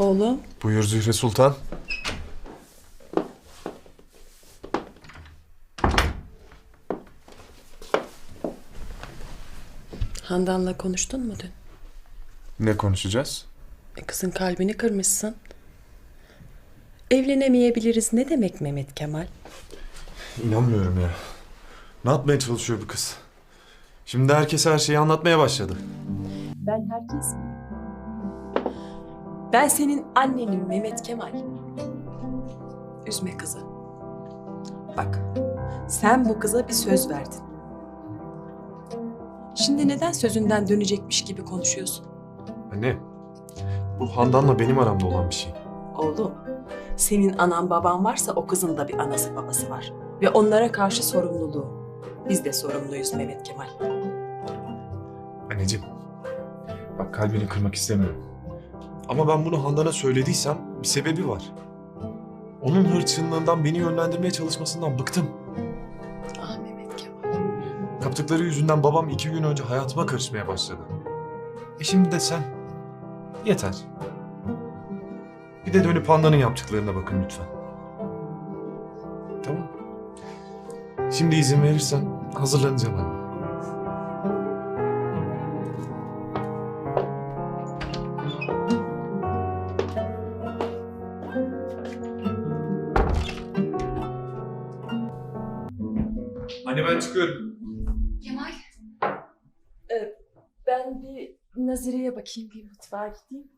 Oğlum, Buyur Zühre Sultan. Handan'la konuştun mu dün? Ne konuşacağız? E, kızın kalbini kırmışsın. Evlenemeyebiliriz ne demek Mehmet Kemal? İnanmıyorum ya. Ne yapmaya çalışıyor bu kız? Şimdi herkese her şeyi anlatmaya başladı. Ben herkes Ben senin annenim Mehmet Kemal. Üzme kızı. Bak, sen bu kıza bir söz verdin. Şimdi neden sözünden dönecekmiş gibi konuşuyorsun? Anne, bu Handan'la benim aramda olan bir şey. Oğlum, senin anan baban varsa o kızın da bir anası babası var. Ve onlara karşı sorumluluğu. Biz de sorumluyuz Mehmet Kemal. Anneciğim, bak kalbini kırmak istemiyorum. Ama ben bunu Handan'a söylediysem bir sebebi var. Onun hırçınlığından beni yönlendirmeye çalışmasından bıktım. Ah Mehmet Kemal. Yaptıkları yüzünden babam iki gün önce hayatıma karışmaya başladı. E şimdi de sen. Yeter. Bir de dönüp Handan'ın yaptıklarına bakın lütfen. Tamam. Şimdi izin verirsen hazırlanacağım anne. Anne ben çıkıyorum. Kemal, Ben bir Nazire'ye bakayım, bir mutfağa gideyim.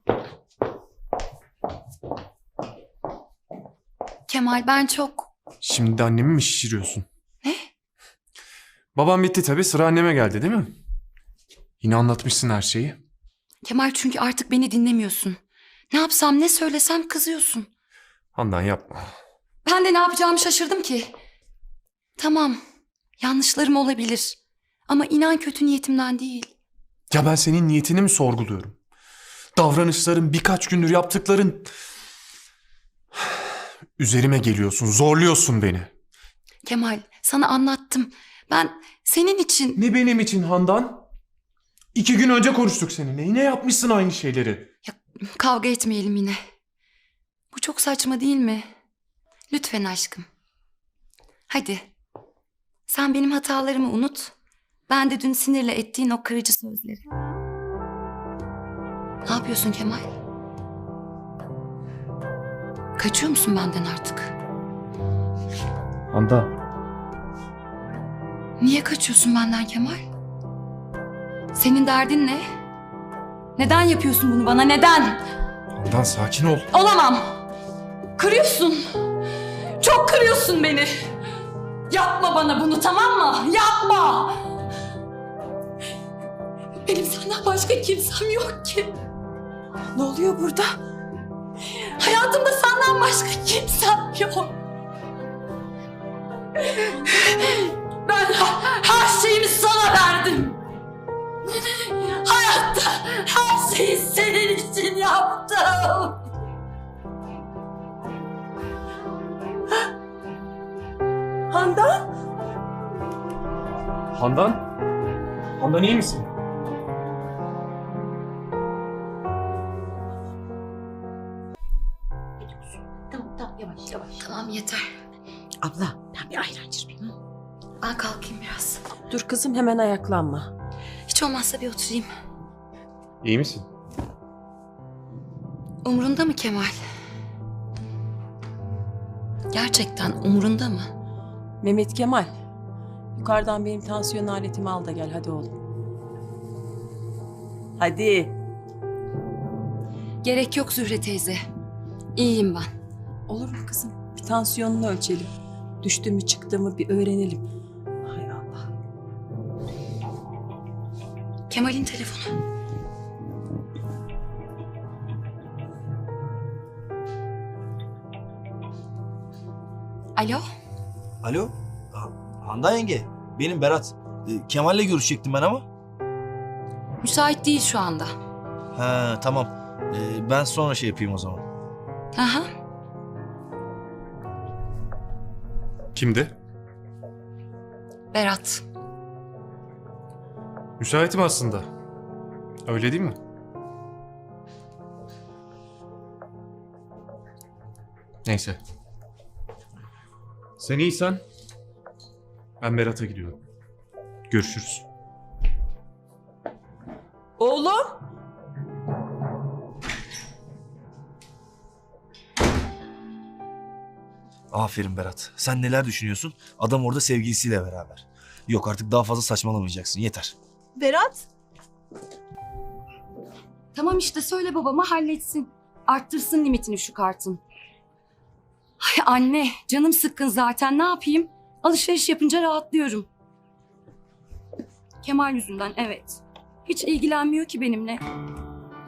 Kemal ben çok... Şimdi de annemi mi şişiriyorsun? Ne? Babam bitti tabii sıra anneme geldi değil mi? Yine anlatmışsın her şeyi. Kemal çünkü artık beni dinlemiyorsun. Ne yapsam ne söylesem kızıyorsun. Handan yapma. Ben de ne yapacağımı şaşırdım ki. Tamam, yanlışlarım olabilir. Ama inan kötü niyetimden değil. Ya ben senin niyetini mi sorguluyorum? Davranışların birkaç gündür yaptıkların... Üzerime geliyorsun, zorluyorsun beni. Kemal, sana anlattım. Ben senin için... Ne benim için Handan? İki gün önce konuştuk seninle. Yine yapmışsın aynı şeyleri. Kavga etmeyelim yine. Bu çok saçma değil mi? Lütfen aşkım. Hadi. Sen benim hatalarımı unut. Ben de dün sinirle ettiğin o kırıcı sözleri. Ne yapıyorsun Kemal? Kaçıyor musun benden artık? Handan. Niye kaçıyorsun benden Kemal? Senin derdin ne? Neden yapıyorsun bunu bana? Neden? Handan sakin ol. Olamam. Kırıyorsun. Çok kırıyorsun beni. Yapma bana bunu tamam mı? Yapma. Benim senden başka kimsem yok ki. Ne oluyor burada? Hayatımda senden başka kimsem yok. Ben her şeyimi sana verdim. Hayatta her şeyi senin için yaptım. Handan? Handan? Handan iyi misin? Tamam tamam yavaş yavaş. Tamam yeter. Abla ben bir ayran çırpayım. hı? Ben kalkayım biraz. Dur kızım hemen ayaklanma. Hiç olmazsa bir oturayım. İyi misin? Umrunda mı Kemal? Gerçekten umrunda mı? Mehmet Kemal. Yukarıdan benim tansiyon aletimi al da gel hadi oğlum. Hadi. Gerek yok Zühre teyze. İyiyim ben. Olur mu kızım? Bir tansiyonunu ölçelim. Düştü mü çıktı mı bir öğrenelim. Hay Allah. Kemal'in telefonu. Alo? Alo? Ha- Handan yenge. Benim Berat. Ee, Kemal'le görüşecektim ben ama. Müsait değil şu anda. Ha tamam. Ee, ben sonra şey yapayım o zaman. Aha. Kimdi? Berat. Müsaitim aslında. Öyle değil mi? Neyse. Sen iyisen ben Berat'a gidiyorum. Görüşürüz. Oğlum! Aferin Berat. Sen neler düşünüyorsun? Adam orada sevgilisiyle beraber. Yok artık daha fazla saçmalamayacaksın. Yeter. Berat, Tamam işte söyle babama halletsin. Arttırsın limitini şu kartın. Ay anne canım sıkkın zaten ne yapayım? Alışveriş yapınca rahatlıyorum. Kemal yüzünden evet. Hiç ilgilenmiyor ki benimle.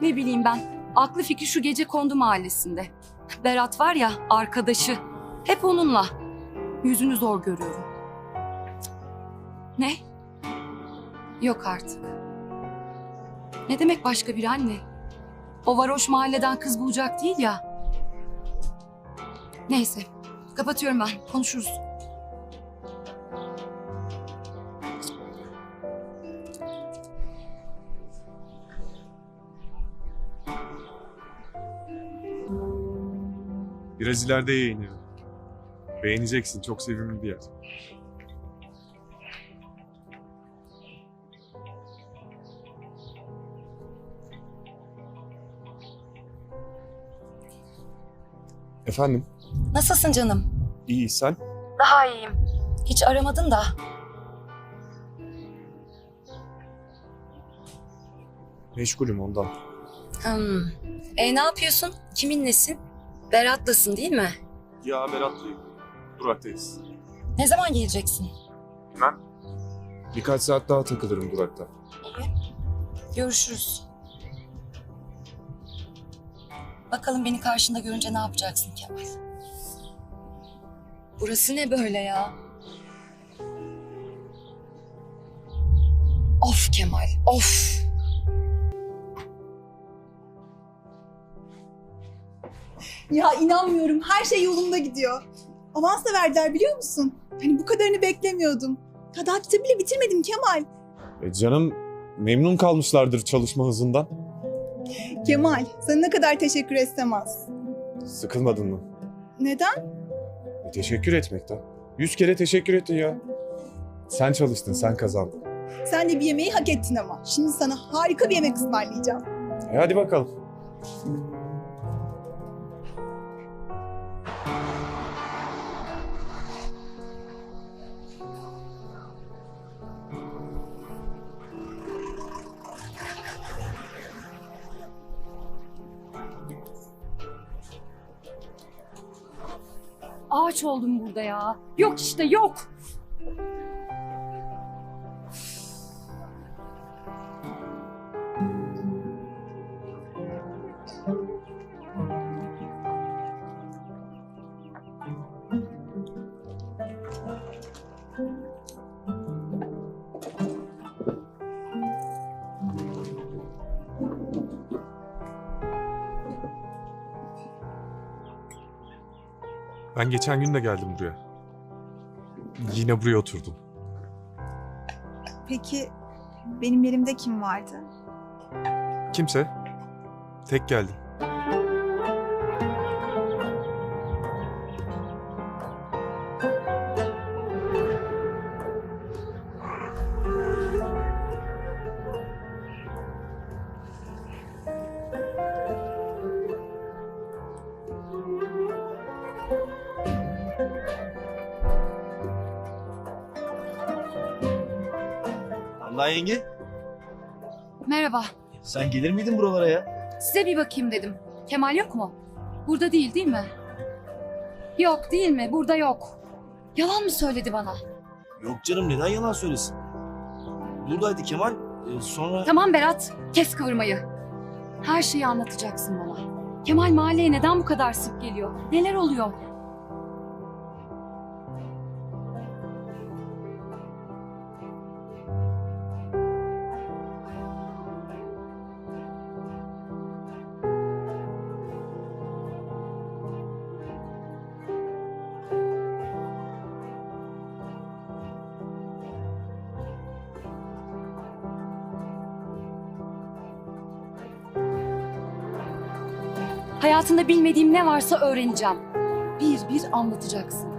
Ne bileyim ben. Aklı fikri şu gece kondu mahallesinde. Berat var ya arkadaşı. Hep onunla. Yüzünü zor görüyorum. Ne? Yok artık. Ne demek başka bir anne? O varoş mahalleden kız bulacak değil ya. Neyse. Kapatıyorum ben. Konuşuruz. Biraz ileride yayınlıyorum. Beğeneceksin. Çok sevimli bir yer. Efendim? Nasılsın canım? İyi sen? Daha iyiyim. Hiç aramadın da. Meşgulüm ondan. Hmm. E ne yapıyorsun? Kimin nesin? Berat'lasın değil mi? Ya Berat'lıyım. Duraktayız. Ne zaman geleceksin? Birkaç saat daha takılırım durakta. Görüşürüz. Bakalım beni karşında görünce ne yapacaksın Kemal? Burası ne böyle ya? Of Kemal, of. ya inanmıyorum. Her şey yolunda gidiyor. Avans da verdiler biliyor musun? Hani bu kadarını beklemiyordum. Ya daha kitabı bile bitirmedim Kemal. E canım memnun kalmışlardır çalışma hızından. Kemal, sana ne kadar teşekkür etsem az. Sıkılmadın mı? Neden? Teşekkür etmekten. Yüz kere teşekkür ettin ya. Sen çalıştın, sen kazandın. Sen de bir yemeği hak ettin ama. Şimdi sana harika bir yemek ısmarlayacağım. E hadi bakalım. Oldum burada ya. Yok işte yok. Ben geçen gün de geldim buraya. Yine buraya oturdum. Peki benim yerimde kim vardı? Kimse. Tek geldim. Handan yenge, Merhaba. sen gelir miydin buralara ya? Size bir bakayım dedim. Kemal yok mu? Burada değil değil mi? Yok değil mi? Burada yok. Yalan mı söyledi bana? Yok canım neden yalan söylesin? Buradaydı Kemal. e, sonra... Tamam Berat, kes kıvırmayı. Her şeyi anlatacaksın bana. Kemal mahalleye neden bu kadar sık geliyor? Neler oluyor? Hayatında bilmediğim ne varsa öğreneceğim. bir bir anlatacaksın.